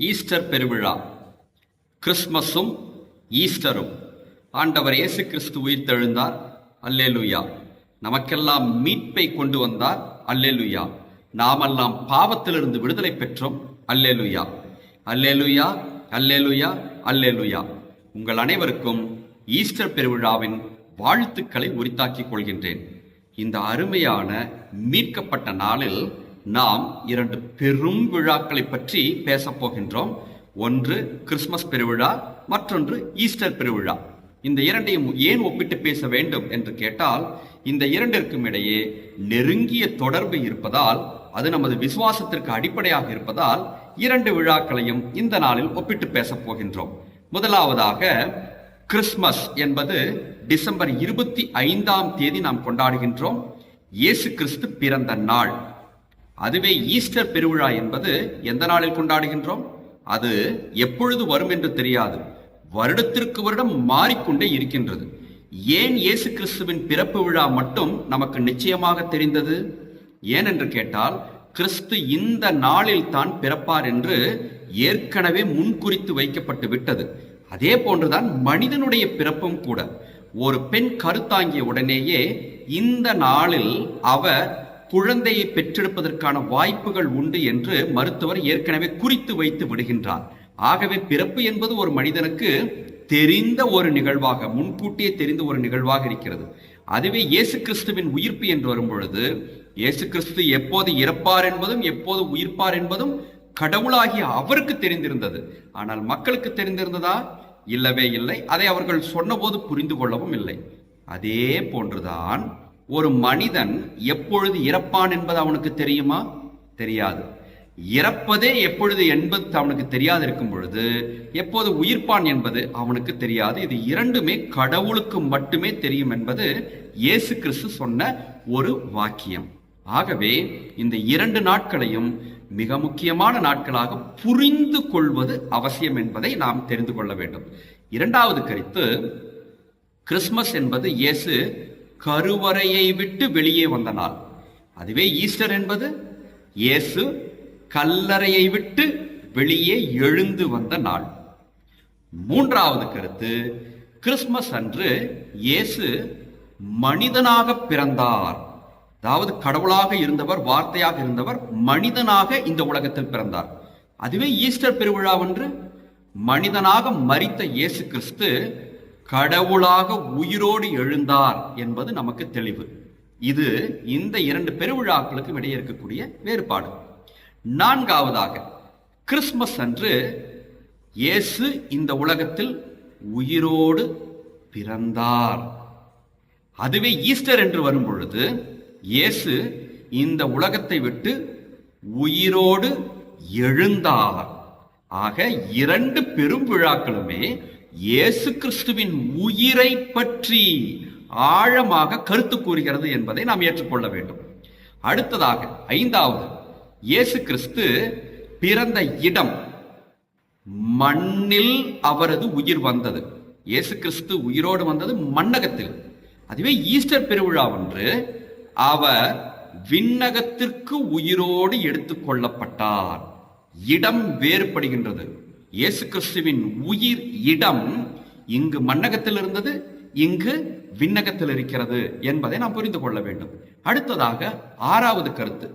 Easter பெருவிழா. கிறிஸ்மஸும் ஈஸ்டரும். ஆண்டவர் இயேசு கிறிஸ்து உயிர்த்தெழுந்தார். அல்லேலுயா. நமக்கெல்லாம் மீட்பை கொண்டு வந்தார். அல்லேலுயா. நாமெல்லாம் பாவத்திலிருந்து விடுதலை பெற்றோம். அல்லேலுயா. அல்லேலுயா. அல்லேலுயா. அல்லேலுயா. உங்கள் அனைவருக்கும் ஈஸ்டர் பெருவிழாவின் வாழ்த்துக்களை உரித்தாக்கிக் கொள்கின்றேன். இந்த அருமையான மீட்கப்பட்ட நாளில் நாம் இரண்டு பெரும் விழாக்களை பற்றி பேசப் போகின்றோம். ஒன்று கிறிஸ்மஸ் பெருவிழா மற்றொன்று ஈஸ்டர் பெருவிழா. இந்த இரண்டையும் ஏன் ஒப்பிட்டு பேச வேண்டும் என்று கேட்டால் இந்த இரண்டிற்கும் இடையே நெருங்கிய தொடர்பு இருப்பதால் அது நமது விசுவாசத்திற்கு அடிப்படையாக இருப்பதால் இரண்டு விழாக்களையும் இந்த நாளில் ஒப்பிட்டு பேசப் போகின்றோம். முதலாவதாக கிறிஸ்மஸ் என்பது டிசம்பர் இருபத்தி ஐந்தாம் தேதி நாம் கொண்டாடுகின்றோம். இயேசு கிறிஸ்து பிறந்த நாள். அதுவே ஈஸ்டர் பெருவிழா என்பது எந்த நாளில் கொண்டாடுகின்றோம்? அது எப்பொழுது வரும் என்று தெரியாது. வருடத்திற்கு வருடம் மாறிக்கொண்டே இருக்கின்றது. ஏன் இயேசு கிறிஸ்துவின் பிறப்பு விழா மட்டும் நமக்கு நிச்சயமாக தெரிந்தது? ஏனென்று கேட்டால் கிறிஸ்து இந்த நாளில் தான் பிறப்பார் என்று ஏற்கனவே முன்குறித்து வைக்கப்பட்டு விட்டது. அதே போன்றுதான் மனிதனுடைய பிறப்பும் கூட. ஒரு பெண் கருத்தாங்கிய உடனேயே இந்த நாளில் அவர் குழந்தையை பெற்றெடுப்பதற்கான வாய்ப்புகள் உண்டு என்று மருத்துவர் ஏற்கனவே குறித்து வைத்து விடுகின்றார். ஆகவே பிறப்பு என்பது ஒரு மனிதனுக்கு தெரிந்த ஒரு நிகழ்வாக முன்கூட்டியே தெரிந்த ஒரு நிகழ்வாக இருக்கிறது. அதுவே இயேசு கிறிஸ்துவின் உயிர்ப்பு என்று வரும் பொழுது இயேசு கிறிஸ்து எப்போது இறப்பார் என்பதும் எப்போது உயிர்ப்பார் என்பதும் கடவுளாகிய அவருக்கு தெரிந்திருந்தது. ஆனால் மக்களுக்கு தெரிந்திருந்ததா? இல்லவே இல்லை. அதை அவர்கள் சொன்னபோது புரிந்து கொள்ளவும் இல்லை. அதே போன்றுதான் ஒரு மனிதன் எப்பொழுது இறப்பான் என்பது அவனுக்கு தெரியுமா? தெரியாது. இறப்பதே எப்பொழுது என்பது அவனுக்கு தெரியாது இருக்கும் பொழுது எப்போது உயிர்ப்பான் என்பது அவனுக்கு தெரியாது. இது இரண்டுமே கடவுளுக்கு மட்டுமே தெரியும் என்பது இயேசு கிறிஸ்து சொன்ன ஒரு வாக்கியம். ஆகவே இந்த இரண்டு நாட்களையும் மிக முக்கியமான நாட்களாக புரிந்து கொள்வது அவசியம் என்பதை நாம் தெரிந்து கொள்ள வேண்டும். இரண்டாவது கருத்து கிறிஸ்மஸ் என்பது இயேசு கருவறையை விட்டு வெளியே வந்த நாள். அதுவே ஈஸ்டர் என்பது இயேசு கல்லறையை விட்டு வெளியே எழுந்து வந்த நாள். மூன்றாவது கருத்து கிறிஸ்மஸ் அன்று இயேசு மனிதனாக பிறந்தார். அதாவது கடவுளாக இருந்தவர் வார்த்தையாக இருந்தவர் மனிதனாக இந்த உலகத்தில் பிறந்தார். அதுவே ஈஸ்டர் பெருவிழாவன்று மனிதனாக மறித்த இயேசு கிறிஸ்து கடவுளாக உயிரோடு எழுந்தார் என்பது நமக்கு தெளிவு. இது இந்த இரண்டு பெருவிழாக்களுக்கும் இடையே இருக்கக்கூடிய வேறுபாடு. நான்காவதாக கிறிஸ்மஸ் அன்று இயேசு இந்த உலகத்தில் உயிரோடு பிறந்தார். அதுவே ஈஸ்டர் என்று வரும் பொழுது இயேசு இந்த உலகத்தை விட்டு உயிரோடு எழுந்தார். ஆக இரண்டு பெரும் விழாக்களுமே இயேசு கிறிஸ்துவின் உயிரை பற்றி ஆழமாக கருத்து கூறுகிறது என்பதை நாம் ஏற்றுக்கொள்ள வேண்டும். அடுத்ததாக ஐந்தாவது இயேசு கிறிஸ்து பிறந்த இடம் மண்ணில் அவரது உயிர் வந்தது. இயேசு கிறிஸ்து உயிரோடு வந்தது மண்ணகத்தில். அதுவே ஈஸ்டர் பெருவிழா ஒன்று அவர் விண்ணகத்திற்கு உயிரோடு எடுத்துக் கொள்ளப்பட்டார். இடம் வேறுபடுகின்றது. இயேசு கிறிஸ்துவின் உயிர் இடம் இங்கு மன்னகத்தில் இருந்தது இங்கு விண்ணகத்தில் இருக்கிறது என்பதை நாம் புரிந்து கொள்ள வேண்டும். அடுத்ததாக ஆறாவது கருத்து.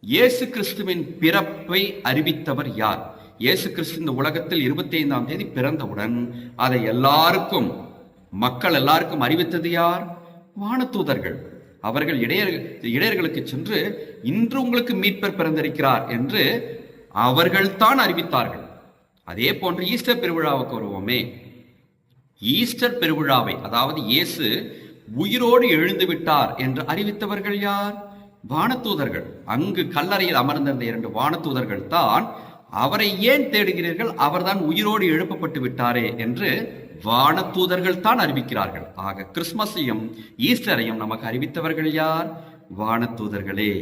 இயேசு கிறிஸ்துவின் பிறப்பை அறிவித்தவர் யார்? இயேசு கிறிஸ்து இந்த உலகத்தில் இருபத்தி ஐந்தாம் தேதி பிறந்தவுடன் அதை எல்லாருக்கும் மக்கள் எல்லாருக்கும் அறிவித்தது யார்? வானதூதர்கள் அவர்கள் இடையர் இடையர்களுக்கு சென்று இன்று உங்களுக்கு மீட்பர் பிறந்திருக்கிறார் என்று அவர்கள்தான் அறிவித்தார்கள். அதே போன்று ஈஸ்டர் பெருவிழாவுக்கு வருவோமே. ஈஸ்டர் பெருவிழாவை அதாவது இயேசு உயிரோடு எழுந்து விட்டார் என்று அறிவித்தவர்கள் யார்? வானத்தூதர்கள். அங்கு கல்லறையில் அமர்ந்திருந்த இரண்டு வானத்தூதர்கள் தான் அவரை ஏன் தேடுகிறீர்கள்? அவர்தான் உயிரோடு எழுப்பப்பட்டு விட்டாரே என்று வானத்தூதர்கள் தான் அறிவிக்கிறார்கள். ஆக கிறிஸ்மஸையும் ஈஸ்டரையும் நமக்கு அறிவித்தவர்கள் யார்? வானத்தூதர்களே.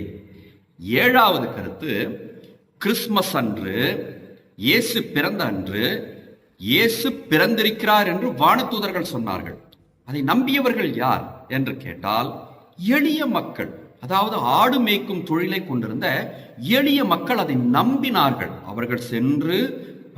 ஏழாவது கருத்து கிறிஸ்மஸ் அன்று இயேசு பிறந்த அன்று இயேசு பிறந்திருக்கிறார் என்று வானதூதர்கள் சொன்னார்கள். அதை நம்பியவர்கள் யார் என்று கேட்டால் எளிய மக்கள் அதாவது ஆடு மேய்க்கும் தொழிலை கொண்டிருந்த எளிய மக்கள் அதை நம்பினார்கள். அவர்கள் சென்று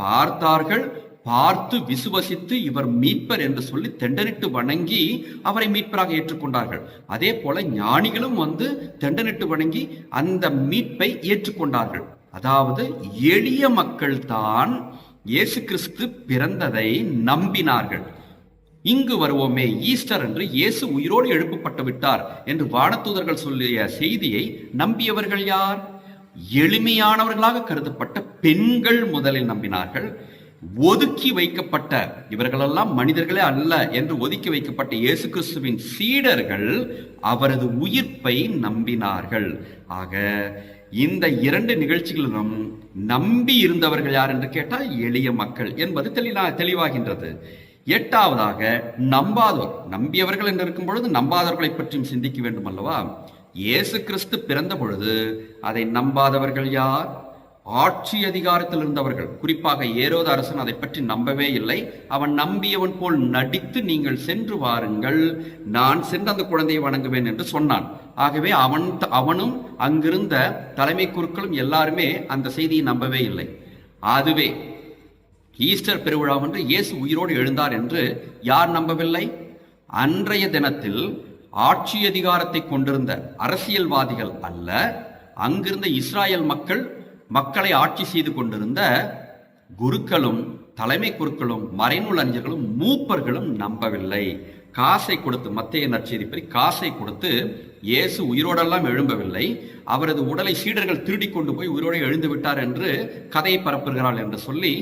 பார்த்தார்கள். பார்த்து விசுவசித்து இவர் மீட்பர் என்று சொல்லி தெண்டனிட்டு வணங்கி அவரை மீட்பராக ஏற்றுக்கொண்டார்கள். அதே போல ஞானிகளும் வந்து தெண்டனிட்டு வணங்கி அந்த மீட்பை ஏற்றுக்கொண்டார்கள். அதாவது எளிய மக்கள் தான் இயேசு கிறிஸ்து பிறந்ததை நம்பினார்கள். இங்கு வருவோமே ஈஸ்டர் என்று இயேசு உயிரோடு எழுப்பப்பட்டு விட்டார் என்று வானதூதர்கள் சொல்லிய செய்தியை நம்பியவர்கள் யார்? எளிமையானவர்களாக கருதப்பட்ட பெண்கள் முதலில் நம்பினார்கள். ஒதுக்கி வைக்கப்பட்ட இவர்களெல்லாம் மனிதர்களே அல்ல என்று ஒதுக்கி வைக்கப்பட்ட இயேசு கிறிஸ்துவின் சீடர்கள் அவரது உயிர்ப்பை நம்பினார்கள். ஆக இந்த இரண்டு நிகழ்ச்சிகளிலும் நம்பி இருந்தவர்கள் யார் என்று கேட்டால் எளிய மக்கள் என்பது தெளிவா தெளிவாகின்றது. எட்டாவதாக நம்பாதோர். நம்பியவர்கள் என்று இருக்கும் பொழுது நம்பாதவர்களை பற்றியும் சிந்திக்க வேண்டும் அல்லவா இயேசு கிறிஸ்து பிறந்த பொழுது அதை நம்பாதவர்கள் யார்? ஆட்சி அதிகாரத்தில் இருந்தவர்கள் குறிப்பாக ஏரோத அரசன் அதை பற்றி நம்பவே இல்லை. அவன் நம்பியவன் போல் நடித்து நீங்கள் சென்று வாருங்கள். நான் சென்று அந்த குழந்தையை வணங்குவேன் என்று சொன்னான். ஆகவே அவன் அவனும் அங்கிருந்த தலைமை குருக்களும் எல்லாருமே அந்த செய்தியை நம்பவே இல்லை. அதுவே ஈஸ்டர் பெருவிழாவென்று இயேசு உயிரோடு எழுந்தார் என்று யார் நம்பவில்லை? அன்றைய தினத்தில் ஆட்சி அதிகாரத்தை கொண்டிருந்த அரசியல்வாதிகள் அல்ல அங்கிருந்த இஸ்ராயல் மக்கள் மக்களை ஆட்சி செய்து கொண்டிருந்த குருக்களும் தலைமை குருக்களும் மறைநூல் அறிஞர்களும் மூப்பர்களும் நம்பவில்லை. காசை கொடுத்து மத்திய நற்செய்திப்படி காசை கொடுத்து இயேசு உயிரோடெல்லாம் எழும்பவில்லை. அவரது உடலை சீடர்கள் திருடி கொண்டு போய் உயிரோடு எழுந்து விட்டார் என்று கதையை பரப்புகிறாள் என்று சொல்லி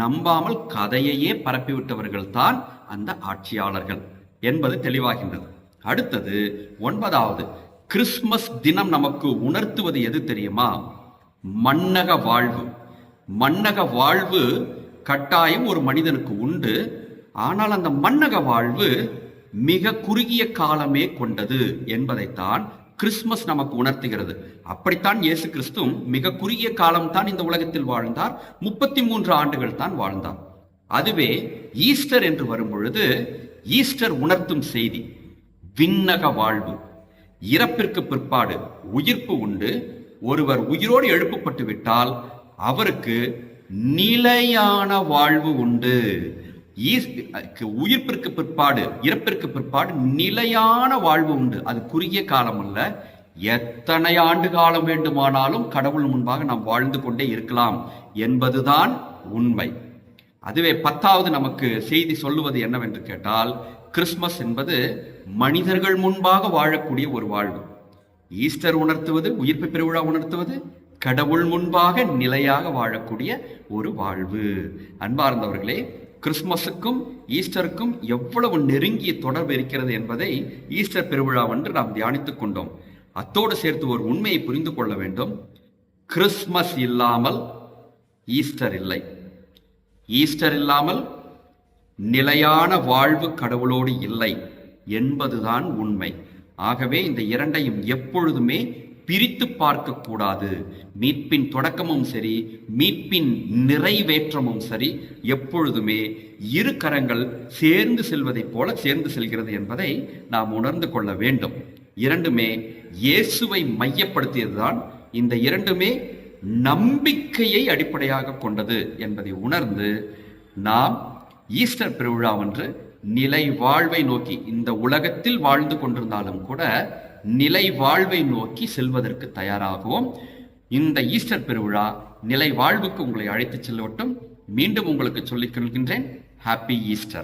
நம்பாமல் கதையையே பரப்பிவிட்டவர்கள் தான் அந்த ஆட்சியாளர்கள் என்பது தெளிவாகின்றது. அடுத்தது ஒன்பதாவது கிறிஸ்மஸ் தினம் நமக்கு உணர்த்துவது எது தெரியுமா? மன்னக வாழ்வு. மன்னக வாழ்வு கட்டாயம் ஒரு மனிதனுக்கு உண்டு. ஆனால் அந்த மன்னக வாழ்வு மிக குறுகிய காலமே கொண்டது என்பதைத்தான் கிறிஸ்மஸ் நமக்கு உணர்த்துகிறது. அப்படித்தான் இயேசு கிறிஸ்துவும் மிக குறுகிய காலம்தான் இந்த உலகத்தில் வாழ்ந்தார். முப்பத்தி மூன்று ஆண்டுகள் தான் வாழ்ந்தார். அதுவே ஈஸ்டர் என்று வரும் பொழுது ஈஸ்டர் உணர்த்தும் செய்தி விண்ணக வாழ்வு. இறப்பிற்கு பிற்பாடு உயிர்ப்பு உண்டு. ஒருவர் உயிரோடு எழுப்பப்பட்டு விட்டால் அவருக்கு நிலையான வாழ்வு உண்டு. உயிர்ப்பிற்கு பிற்பாடு இறப்பிற்கு பிற்பாடு நிலையான வாழ்வு உண்டு. அது குறுகிய காலம் அல்ல. எத்தனை ஆண்டு காலம் வேண்டுமானாலும் கடவுள் முன்பாக நாம் வாழ்ந்து கொண்டே இருக்கலாம் என்பதுதான் உண்மை. அதுவே பத்தாவது நமக்கு செய்தி சொல்லுவது என்னவென்று கேட்டால் கிறிஸ்மஸ் என்பது மனிதர்கள் முன்பாக வாழக்கூடிய ஒரு வாழ்வு. ஈஸ்டர் உணர்த்துவது உயிர்ப்பு பெருவிழா உணர்த்துவது கடவுள் முன்பாக நிலையாக வாழக்கூடிய ஒரு வாழ்வு. அன்பார்ந்தவர்களே கிறிஸ்மஸுக்கும் ஈஸ்டருக்கும் எவ்வளவு நெருங்கிய தொடர்பு இருக்கிறது என்பதை ஈஸ்டர் பெருவிழா என்று நாம் தியானித்துக் கொண்டோம். அத்தோடு சேர்த்து ஒரு உண்மையை புரிந்து கொள்ள வேண்டும். கிறிஸ்மஸ் இல்லாமல் ஈஸ்டர் இல்லை. ஈஸ்டர் இல்லாமல் நிலையான வாழ்வு கடவுளோடு இல்லை என்பதுதான் உண்மை. ஆகவே இந்த இரண்டையும் எப்பொழுதுமே பிரித்து பார்க்க கூடாது மீட்பின் தொடக்கமும் சரி மீட்பின் நிறைவேற்றமும் சரி எப்பொழுதுமே இரு கரங்கள் சேர்ந்து செல்வதைப் போல சேர்ந்து செல்கிறது என்பதை நாம் உணர்ந்து கொள்ள வேண்டும். இரண்டுமே இயேசுவை மையப்படுத்தியதுதான் இந்த இரண்டுமே நம்பிக்கையை அடிப்படையாக கொண்டது என்பதை உணர்ந்து நாம் ஈஸ்டர் பெருவிழாவன்று நிலை வாழ்வை நோக்கி இந்த உலகத்தில் வாழ்ந்து கொண்டிருந்தாலும் கூட நிலை வாழ்வை நோக்கி செல்வதற்கு தயாராகவும் இந்த ஈஸ்டர் பெருவிழா நிலை வாழ்வுக்கு உங்களை அழைத்து செல்லவட்டும் மீண்டும் உங்களுக்கு சொல்லிக் கொள்கின்றேன். Happy Easter